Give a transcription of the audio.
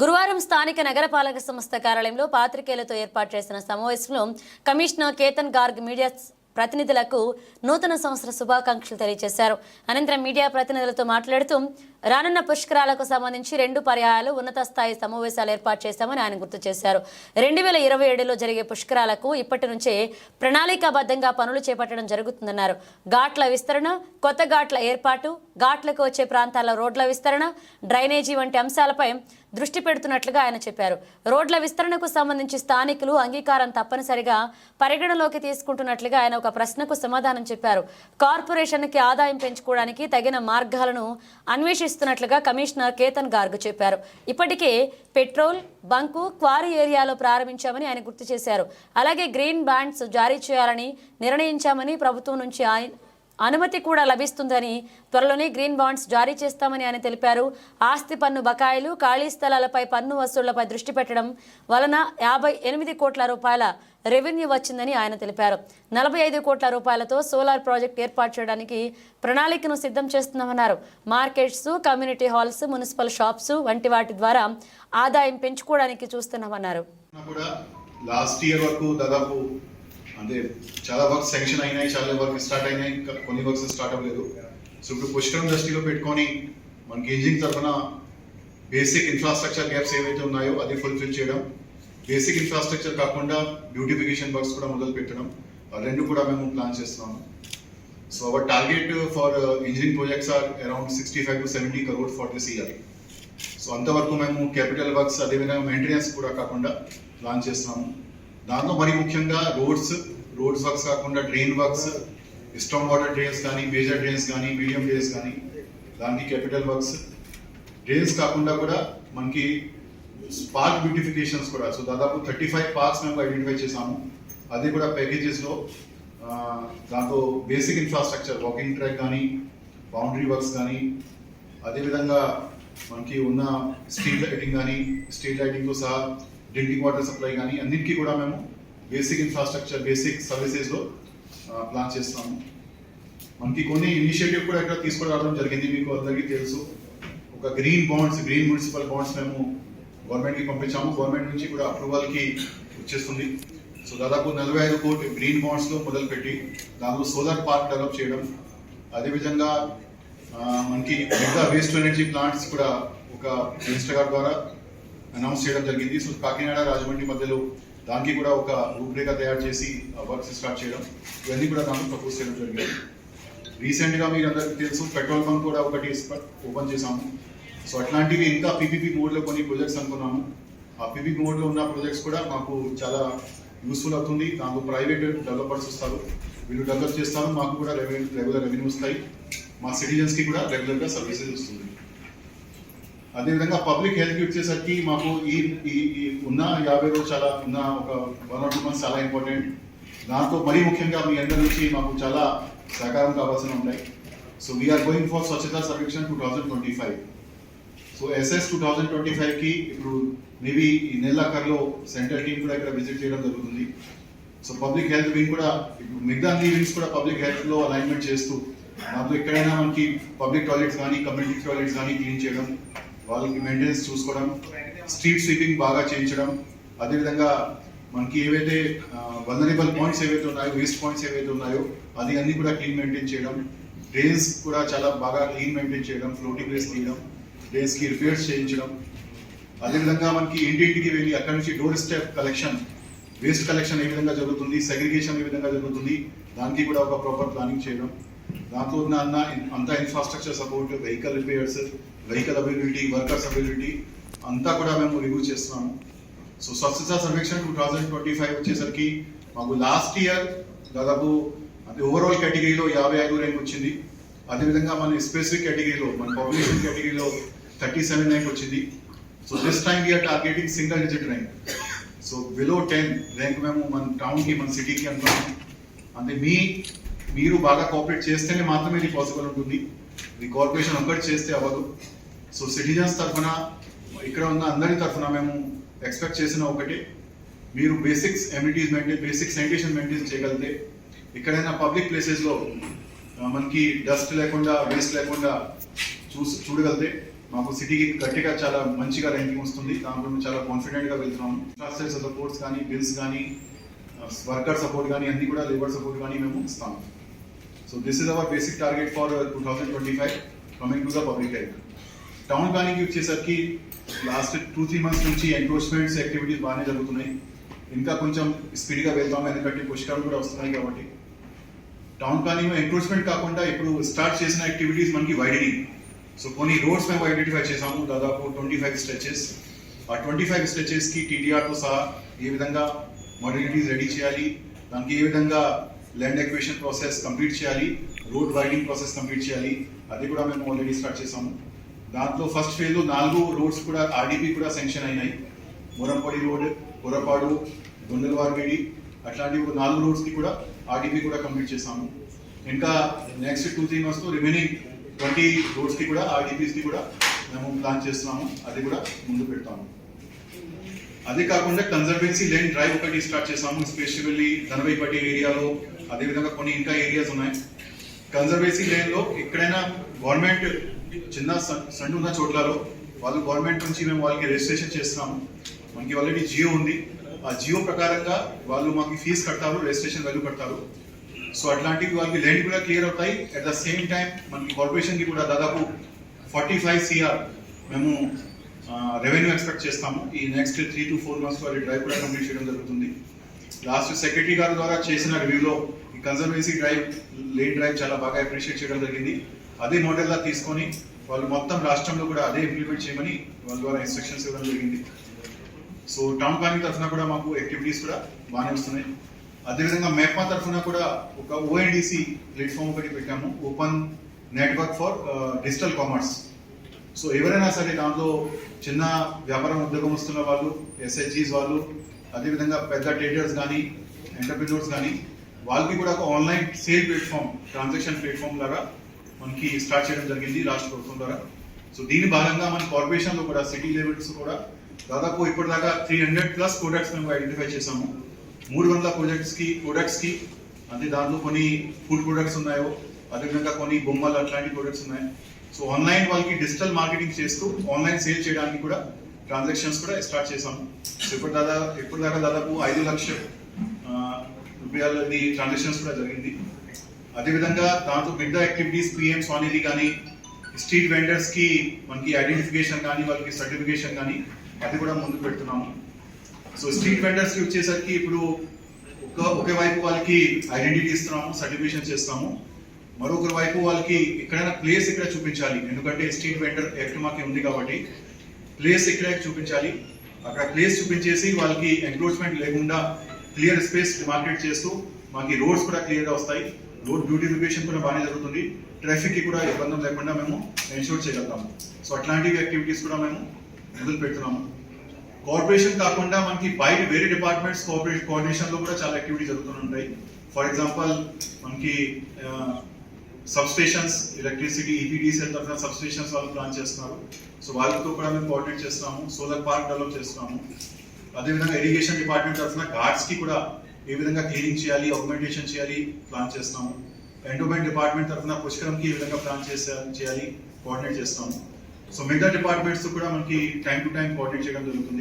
గురువారం స్థానిక నగరపాలక సంస్థ కార్యాలయంలో పాత్రికేయులతో ఏర్పాటు చేసిన సమావేశంలో కమిషనర్ కేతన్ గార్గ్ మీడియా ప్రతినిధులకు నూతన సంవత్సర శుభాకాంక్షలు తెలియజేశారు. అనంతరం మీడియా ప్రతినిధులతో మాట్లాడుతూ రానున్న పుష్కరాలకు సంబంధించి రెండు పర్యాయాలు ఉన్నత స్థాయి సమావేశాలు ఏర్పాటు చేశామని ఆయన గుర్తు చేశారు. రెండు వేల ఇరవై ఏడులో జరిగే పుష్కరాలకు ఇప్పటి నుంచే ప్రణాళికాబద్ధంగా పనులు చేపట్టడం జరుగుతుందన్నారు. ఘాట్ల విస్తరణ కొత్త ఘాట్ల ఏర్పాటు ఘాట్లకు వచ్చే ప్రాంతాల రోడ్ల విస్తరణ డ్రైనేజీ వంటి అంశాలపై దృష్టి పెడుతున్నట్లుగా ఆయన చెప్పారు. రోడ్ల విస్తరణకు సంబంధించి స్థానికులు అంగీకారం తప్పనిసరిగా పరిగణలోకి తీసుకుంటున్నట్లుగా ఆయన ఒక ప్రశ్నకు సమాధానం చెప్పారు. కార్పొరేషన్కి ఆదాయం పెంచుకోవడానికి తగిన మార్గాలను అన్వేషిస్తున్నట్లుగా కమిషనర్ కేతన్ గార్గ్ చెప్పారు. ఇప్పటికే పెట్రోల్ బంకు క్వారీ ఏరియాలో ప్రారంభించామని ఆయన గుర్తు చేశారు. అలాగే గ్రీన్ బ్యాండ్స్ జారీ చేయాలని నిర్ణయించామని ప్రభుత్వం నుంచి ఆయన అనుమతి కూడా లభిస్తుందని త్వరలోనే గ్రీన్ బాండ్స్ జారీ చేస్తామని ఆయన తెలిపారు. ఆస్తి పన్ను బకాయిలు ఖాళీ స్థలాలపై పన్ను వసూళ్ళపై దృష్టి పెట్టడం వలన యాభై ఎనిమిది కోట్ల రూపాయల రెవెన్యూ వచ్చిందని ఆయన తెలిపారు. నలభై ఐదు కోట్ల రూపాయలతో సోలార్ ప్రాజెక్ట్ ఏర్పాటు చేయడానికి ప్రణాళికను సిద్ధం చేస్తున్నామన్నారు. Markets community halls municipal shops వంటి వాటి ద్వారా ఆదాయం పెంచుకోవడానికి చూస్తున్నామన్నారు. లాస్ట్ ఇయర్ వరకు దాదాపు అంటే చాలా వర్క్స్ సెంక్షన్ అయినాయి చాలా వర్క్ స్టార్ట్ అయినాయి కొన్ని వర్క్స్ స్టార్ట్ అవ్వలేదు. సో ఇప్పుడు పుష్కరం దృష్టిలో పెట్టుకొని మనకి ఇంజిన్ తరఫున బేసిక్ ఇన్ఫ్రాస్ట్రక్చర్ గ్యాప్స్ ఏవైతే ఉన్నాయో అది ఫుల్ఫిల్ చేయడం బేసిక్ ఇన్ఫ్రాస్ట్రక్చర్ కాకుండా బ్యూటిఫికేషన్ వర్క్స్ కూడా మొదలు పెట్టడం ఆ రెండు కూడా మేము ప్లాన్ చేస్తున్నాము. So our target for engineering projects are around sixty five to seventy crore for this year so అంతవరకు మేము క్యాపిటల్ వర్క్స్ అదేవిధంగా మెయింటెనెన్స్ కూడా కాకుండా ప్లాన్ చేస్తున్నాము. దాంట్లో మరి ముఖ్యంగా రోడ్స్ రోడ్స్ వర్క్స్ కాకుండా drain works strong water drains కానీ మేజర్ డ్రైన్స్ కానీ మీడియం డ్రైన్స్ కానీ దానికి క్యాపిటల్ వర్క్స్ డ్రైన్స్ కాకుండా కూడా మనకి పార్క్ బ్యూటిఫికేషన్స్ కూడా. సో దాదాపు థర్టీ ఫైవ్ పార్క్స్ మేము ఐడెంటిఫై చేసాము అది కూడా ప్యాకేజెస్లో దాంతో బేసిక్ ఇన్ఫ్రాస్ట్రక్చర్ వాకింగ్ ట్రాక్ కానీ బౌండరీ వర్క్స్ కానీ అదేవిధంగా మనకి ఉన్న స్ట్రీట్ లైటింగ్ కానీ స్ట్రీట్ లైటింగ్తో సహా డ్రింకింగ్ వాటర్ సప్లై కానీ అన్నిటికీ కూడా మేము బేసిక్ ఇన్ఫ్రాస్ట్రక్చర్ బేసిక్ సర్వీసెస్లో ప్లాన్ చేస్తాము. మనకి కొన్ని ఇనిషియేటివ్ కూడా ఇక్కడ తీసుకురావడం జరిగింది మీకు అందరికీ తెలుసు. ఒక green bonds green municipal bonds మేము గవర్నమెంట్కి పంపించాము. గవర్నమెంట్ నుంచి కూడా అప్రూవల్కి వచ్చేస్తుంది. సో దాదాపు నలభై ఐదు కోట్లు గ్రీన్ బాండ్స్లో మొదలుపెట్టి దానిలో సోలార్ పార్క్ డెవలప్ చేయడం. అదేవిధంగా మనకి మిగతా వేస్ట్ ఎనర్జీ ప్లాంట్స్ కూడా ఒక ఇన్స్టాగ్రామ్ ద్వారా అనౌన్స్ చేయడం జరిగింది. సో కాకినాడ రాజమండ్రి మధ్యలో దానికి కూడా ఒక రూపురేఖ తయారు చేసి వర్క్స్ స్టార్ట్ చేయడం ఇవన్నీ కూడా దాంట్లో ప్రపోజ్ చేయడం జరిగింది. రీసెంట్గా మీరు అందరికీ తెలుసు పెట్రోల్ బంక్ కూడా ఒకటి ఓపెన్ చేసాము సో అట్లాంటివి ఇంకా పీపీపీ మోడ్లో కొన్ని ప్రొజెక్ట్స్ అనుకున్నాము. ఆ పీపీపీ మోడ్లో ఉన్న ప్రొజెక్ట్స్ కూడా మాకు చాలా యూస్ఫుల్ అవుతుంది. నాకు ప్రైవేట్ డెవలపర్స్ వస్తారు. వీళ్ళు డెవలప్ చేస్తారు. మాకు కూడా రెవెన్యూ రెగ్యులర్ రెవెన్యూ వస్తాయి. మా సిటిజన్స్కి కూడా రెగ్యులర్గా సర్వీసెస్ వస్తుంది. అదేవిధంగా పబ్లిక్ హెల్త్ వచ్చేసరికి మాకు ఈ ఈ ఉన్న యాభై రోజులు చాలా ఉన్న ఒక వన్ ఆర్ టూ మంత్స్ చాలా ఇంపార్టెంట్. దాంతో మరీ ముఖ్యంగా మీ అందరి నుంచి మాకు చాలా సహకారం కావాల్సిన ఉన్నాయి so we're going for Swachhata Survekshan two thousand twenty five so SS two thousand twenty ఫైవ్కి ఇప్పుడు మేబీ ఈ నెలాఖరులో సెంట్రల్ టీం కూడా ఇక్కడ విజిట్ చేయడం జరుగుతుంది. సో పబ్లిక్ హెల్త్ వింగ్ కూడా ఇప్పుడు మిగతా అన్ని వింగ్స్ కూడా పబ్లిక్ హెల్త్లో అలైన్మెంట్ చేస్తూ దాంట్లో ఎక్కడైనా మనకి పబ్లిక్ టాయిలెట్స్ కానీ కమ్యూనిటీ టాయిలెట్స్ కానీ క్లీన్ చేయడం వాళ్ళకి మెయింటెనెన్స్ చూసుకోవడం స్ట్రీట్ స్వీపింగ్ బాగా చేయించడం అదేవిధంగా మనకి ఏవైతే వలనరబుల్ పాయింట్స్ ఏవైతే ఉన్నాయో వేస్ట్ పాయింట్స్ ఏవైతే ఉన్నాయో అది అన్ని కూడా క్లీన్ మెయింటైన్ చేయడం డ్రైన్స్ కూడా చాలా బాగా క్లీన్ మెయింటైన్ చేయడం ఫ్లోటింగ్ డ్రైన్స్ తీయడం డ్రైన్స్కి రిపేర్స్ చేయించడం. అదేవిధంగా మనకి ఇంటింటికి వెళ్ళి అక్కడి నుంచి doorstep collection waste collection ఏ విధంగా జరుగుతుంది సెగ్రిగేషన్ ఏ విధంగా జరుగుతుంది దానికి కూడా ఒక ప్రాపర్ ప్లానింగ్ చేయడం. దాంట్లో ఉన్న అన్న అంతా infrastructure support vehicle repairs vehicle availability workers availability అంతా కూడా మేము రివ్యూ చేస్తున్నాము. So Swachhata Survekshan two thousand twenty five వచ్చేసరికి మాకు లాస్ట్ ఇయర్ దాదాపు అది ఓవరాల్ కేటగిరీలో యాభై ఐదు ర్యాంక్ వచ్చింది. అదేవిధంగా మన స్పెసిఫిక్ కేటగిరీలో మన పాపులేషన్ కేటగిరీలో థర్టీ సెవెన్ ర్యాంక్ వచ్చింది so this time we're targeting single digit rank so below ten rank మేము మన టౌన్కి మన సిటీకి అనుకున్నాం అంటే మీ మీరు బాగా కోఆపరేట్ చేస్తేనే మాత్రమే ఇది పాసిబుల్ ఉంటుంది. ఇది కార్పొరేషన్ ఒక్కటి చేస్తే అవ్వదు. సో సిటిజన్స్ తరఫున ఇక్కడ ఉన్న అందరి తరఫున మేము ఎక్స్పెక్ట్ చేసిన ఒకటి. మీరు basics amenities maintain basic sanitation maintain చేయగలిగితే ఎక్కడైనా పబ్లిక్ ప్లేసెస్లో మనకి డస్ట్ లేకుండా వేస్ట్ లేకుండా చూసి చూడగలిగితే మాకు సిటీకి గట్టిగా చాలా మంచిగా ర్యాంకింగ్ వస్తుంది. దాంట్లో మేము చాలా కాన్ఫిడెంట్గా వెళ్తున్నాము. ఇన్ఫ్రాస్ట్రక్చర్ సపోర్ట్స్ కానీ బిల్స్ కానీ వర్కర్ సపోర్ట్ కానీ అన్నీ కూడా లేబర్ సపోర్ట్ కానీ మేము ఇస్తాము. So this is our basic target for two thousand twenty five public health. Town planning వచ్చేసరికి లాస్ట్ టూ త్రీ మంత్స్ నుంచి ఎంక్రోచ్మెంట్స్ యాక్టివిటీస్ బాగానే జరుగుతున్నాయి. ఇంకా కొంచెం స్పీడ్గా వెళ్దాం ఎందుకంటే పుష్కరాలు కూడా వస్తున్నాయి కాబట్టి. టౌన్ ప్లానింగ్ ఎంక్రోచ్మెంట్ కాకుండా ఇప్పుడు స్టార్ట్ చేసిన యాక్టివిటీస్ మనకి వైడనింగ్ సో కొన్ని రోడ్స్ మేము ఐడెంటిఫై చేసాము దాదాపు ట్వంటీ ఫైవ్ స్ట్రెచెస్ ఆ ట్వంటీ ఫైవ్ స్ట్రెచెస్కి టీడీఆర్తో సహా ఏ విధంగా మోడలిటీస్ రెడీ చేయాలి? దానికి ఏ విధంగా ల్యాండ్ ఎక్వేషన్ ప్రాసెస్ కంప్లీట్ చేయాలి రోడ్ వైడింగ్ ప్రాసెస్ కంప్లీట్ చేయాలి. అది కూడా మేము ఆల్రెడీ స్టార్ట్ చేసాము. దాంట్లో ఫస్ట్ ఫేజ్లో నాలుగు రోడ్స్ కూడా ఆర్డీపీ కూడా శాంక్షన్ అయినాయి. మురంపొడి రోడ్ పొరపాడు దొండలవారిగడి అట్లాంటి నాలుగు రోడ్స్కి కూడా ఆర్డీపీ కూడా కంప్లీట్ చేసాము. ఇంకా నెక్స్ట్ టూ త్రీ మంత్స్లో రిమైనింగ్ ట్వంటీ రోడ్స్కి కూడా ఆర్డీపీస్కి కూడా మేము ప్లాన్ చేస్తున్నాము. అది కూడా ముందు పెడతాము. అదే కాకుండా కన్జర్వెన్సీ లేని డ్రైవ్ ఒకటి స్టార్ట్ చేసాము ఎస్పెషల్లీ ధనవైపట్టి ఏరియాలో అదేవిధంగా కొన్ని ఇంకా ఏరియాస్ ఉన్నాయి. కన్జర్వేసీ లేన్లో ఎక్కడైనా గవర్నమెంట్ చిన్న సండ్ ఉన్న చోట్లలో వాళ్ళు గవర్నమెంట్ నుంచి మేము వాళ్ళకి రిజిస్ట్రేషన్ చేస్తున్నాము. మనకి ఆల్రెడీ జియో ఉంది. ఆ జియో ప్రకారంగా వాళ్ళు మాకు ఫీజు కడతారు రిజిస్ట్రేషన్ వాల్యూ కడతారు. సో అట్లాంటివి వాళ్ళకి ల్యాండ్ కూడా క్లియర్ అవుతాయి. అట్ ద సేమ్ టైం మనకి కార్పొరేషన్కి కూడా దాదాపు ఫార్టీ ఫైవ్ సిఆర్ మేము రెవెన్యూ ఎక్స్పెక్ట్ చేస్తాము. ఈ నెక్స్ట్ త్రీ టు ఫోర్ మంత్స్లో డ్రైవ్ కూడా కంప్లీట్ చేయడం జరుగుతుంది. లాస్ట్ సెక్రటరీ గారి ద్వారా చేసిన రివ్యూలో ఈ కన్సర్వెన్సీ డ్రైవ్ లేన్ డ్రైవ్ చాలా బాగా అప్రిషియేట్ చేయడం జరిగింది. అదే మోడల్గా తీసుకొని వాళ్ళు మొత్తం రాష్ట్రంలో కూడా అదే ఇంప్లిమెంట్ చేయమని వాళ్ళ ద్వారా ఇన్స్ట్రక్షన్స్ ఇవ్వడం జరిగింది. సో టౌన్ ప్లానింగ్ తరఫున కూడా మాకు యాక్టివిటీస్ కూడా బాగానే వస్తున్నాయి. అదేవిధంగా మెప్మా తరఫున కూడా ఒక ఓఎన్డిసి ప్లాట్ఫామ్ ఒకటి పెట్టాము. Open network for digital commerce so ఎవరైనా సరే దాంట్లో చిన్న వ్యాపారం ఉద్యోగం వస్తున్న వాళ్ళు ఎస్హెచ్జీస్ వాళ్ళు అదేవిధంగా పెద్ద ట్రేడర్స్ కానీ ఎంటర్ప్రినర్స్ కానీ వాళ్ళకి కూడా ఒక online sale platform transaction platform లాగా మనకి స్టార్ట్ చేయడం జరిగింది రాష్ట్ర ప్రభుత్వం ద్వారా. సో దీని భాగంగా మన కార్పొరేషన్లో కూడా సిటీ లెవెల్స్ కూడా దాదాపు ఇప్పటిదాకా త్రీ హండ్రెడ్ ప్లస్ ప్రొడక్ట్స్ మేము ఐడెంటిఫై చేసాము మూడు వందల ప్రొజెక్ట్స్కి ప్రొడక్ట్స్కి అంటే దాంట్లో కొన్ని ఫుడ్ ప్రొడక్ట్స్ ఉన్నాయో అదేవిధంగా కొన్ని బొమ్మలు అట్లాంటి ప్రొడక్ట్స్ ఉన్నాయి. సో ఆన్లైన్ వాళ్ళకి డిజిటల్ మార్కెటింగ్ చేస్తూ ఆన్లైన్ సేల్ చేయడానికి కూడా ట్రాన్సాక్షన్స్ కూడా స్టార్ట్ చేసాము సో ఇప్పుడు దాదాపు ఇప్పుడు దాకా దాదాపు ఐదు లక్షల రూపాయలది ట్రాన్సాక్షన్స్ కూడా జరిగింది. అదేవిధంగా దాంతో బిడ్డ యాక్టివిటీస్ పిఎం స్వానిధి కానీ స్ట్రీట్ వెండర్స్కి మనకి ఐడెంటిఫికేషన్ కానీ వాళ్ళకి సర్టిఫికేషన్ కానీ అది కూడా ముందు పెడుతున్నాము. సో స్ట్రీట్ వెండర్స్కి వచ్చేసరికి ఇప్పుడు ఒక ఒకే వైపు వాళ్ళకి ఐడెంటిటీ ఇస్తున్నాము సర్టిఫికేషన్ చేస్తాము. మరొకరి వైపు వాళ్ళకి ఎక్కడైనా ప్లేస్ ఇక్కడ చూపించాలి. ఎందుకంటే స్ట్రీట్ వెండర్ యాక్ట్ మాకి ఉంది కాబట్టి ప్లేస్ ఇక్కడ చూపించాలి. అక్కడ ప్లేస్ చూపించేసి వాళ్ళకి ఎంక్రోచ్మెంట్ లేకుండా క్లియర్ స్పేస్ డిమార్కెట్ చేస్తూ మాకు రోడ్స్ కూడా క్లియర్గా వస్తాయి. రోడ్ బ్యూటిఫికేషన్ కూడా బాగానే జరుగుతుంది. ట్రాఫిక్కి కూడా ఇబ్బంది లేకుండా మేము ఎన్షూర్ చేయగలుగుతాము. సో అట్లాంటివి యాక్టివిటీస్ కూడా మేము మొదలు పెడుతున్నాము. కార్పొరేషన్ కాకుండా మనకి బయట వేరే డిపార్ట్మెంట్స్ కోఆపరేషన్ కోఆర్డినేషన్లో కూడా చాలా యాక్టివిటీ జరుగుతుంటాయి ఫర్ ఎగ్జాంపుల్ మనకి సబ్ స్టేషన్స్ ఎలక్ట్రిసిటీ ఈపీడీసీఎల్ తరఫున సబ్ స్టేషన్స్ వాళ్ళు ప్లాన్ చేస్తున్నారు. సో వాళ్ళతో కూడా మేము కోఆర్డినేట్ చేస్తున్నాము సోలార్ పార్క్ డెవలప్ చేస్తున్నాము. అదేవిధంగా ఇరిగేషన్ డిపార్ట్మెంట్ తరఫున గార్డ్స్కి కూడా ఏ విధంగా క్లీనింగ్ చేయాలి ఆగ్మెంటేషన్ చేయాలి ప్లాన్ చేస్తున్నాము. ఎండోమెంట్ డిపార్ట్మెంట్ తరఫున పుష్కరంకి ఏ విధంగా ప్లాన్ చేసే చేయాలి కోఆర్డినేట్ చేస్తాము సో మిగతా డిపార్ట్మెంట్స్ కూడా మనకి టైం టు టైం కోఆర్డినేట్ చేయడం జరుగుతుంది.